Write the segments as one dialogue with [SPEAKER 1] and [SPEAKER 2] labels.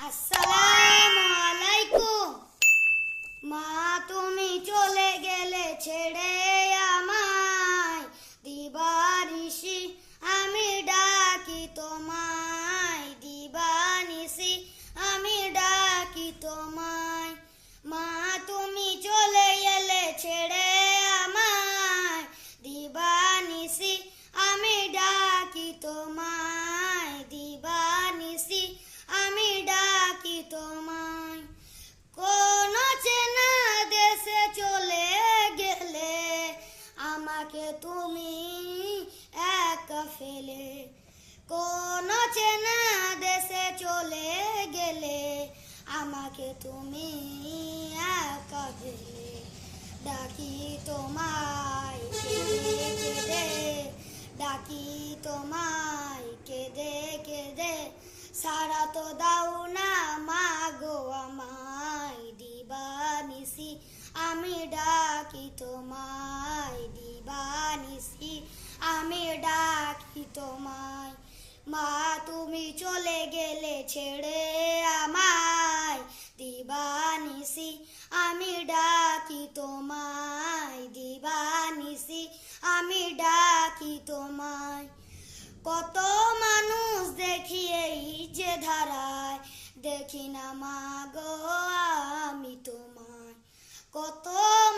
[SPEAKER 1] Assalamu ফেলে। কোন চেনা দেশে চলে গেলে আমাকে তুমি একা ফেলে। ডাকি তোমায়, কেঁদে কেঁদে। ডাকি তোমায়, কেঁদে কেঁদে। সারা তো দাও না মাগো আমায়, দিবানিসি। আমি ডাকি তোমায় দিবা দিবানিসি। আমি ডাকি তোমায়। মা, তুমি চলে গেলে ছেড়ে আমায়। দিবানিসি, আমি ডাকি তোমায়। দিবানিসি, আমি ডাকি তোমায়। কত মানুষ দেখি এই যে ধারায়। দেখি না মা গো আমি তোমায় কত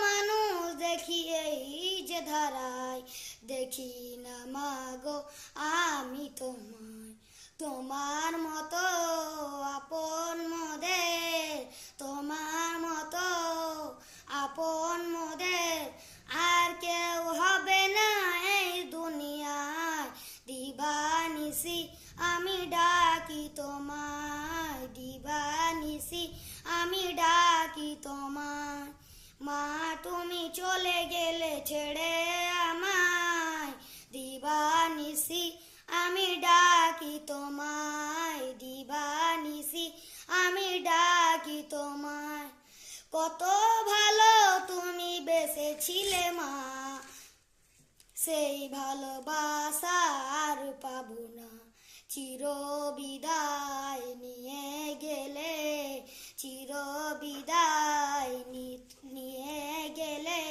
[SPEAKER 1] মানুষ দেখি এই যে ধারায় দেখি না মা গো, আমি তোমায়, তোমার মতো আপন মোদের, তোমার মতো আপন মোদের আর কেউ হবে না এই দুনিয়ায়। দিবানিসি, আমি ডাকি তোমায়, দিবানিসি, আমি ডাকি তোমায়। মা, তুমি চলে গেলে ছেড়ে তোমায়। কত ভালো তুমি বেসেছিলে মা। সেই ভালোবাসা আর পাবো না। চির বিদায় নিয়ে গেলে চির বিদায় নিয়ে গেলে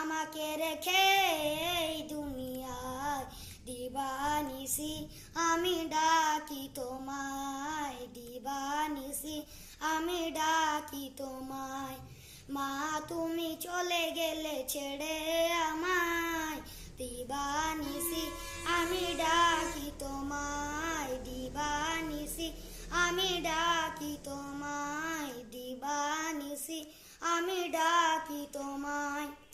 [SPEAKER 1] আমাকে রেখে এই দুনিয়ায় দিবানিসি, আমি ডাকি আমি ডাকি তোমায়। মা, তুমি চলে গেলে ছেড়ে আমায়। দিবানিসি, আমি ডাকি তোমায়। দিবানিসি, আমি ডাকি তোমায়। দিবানিসি, আমি ডাকি তোমায়।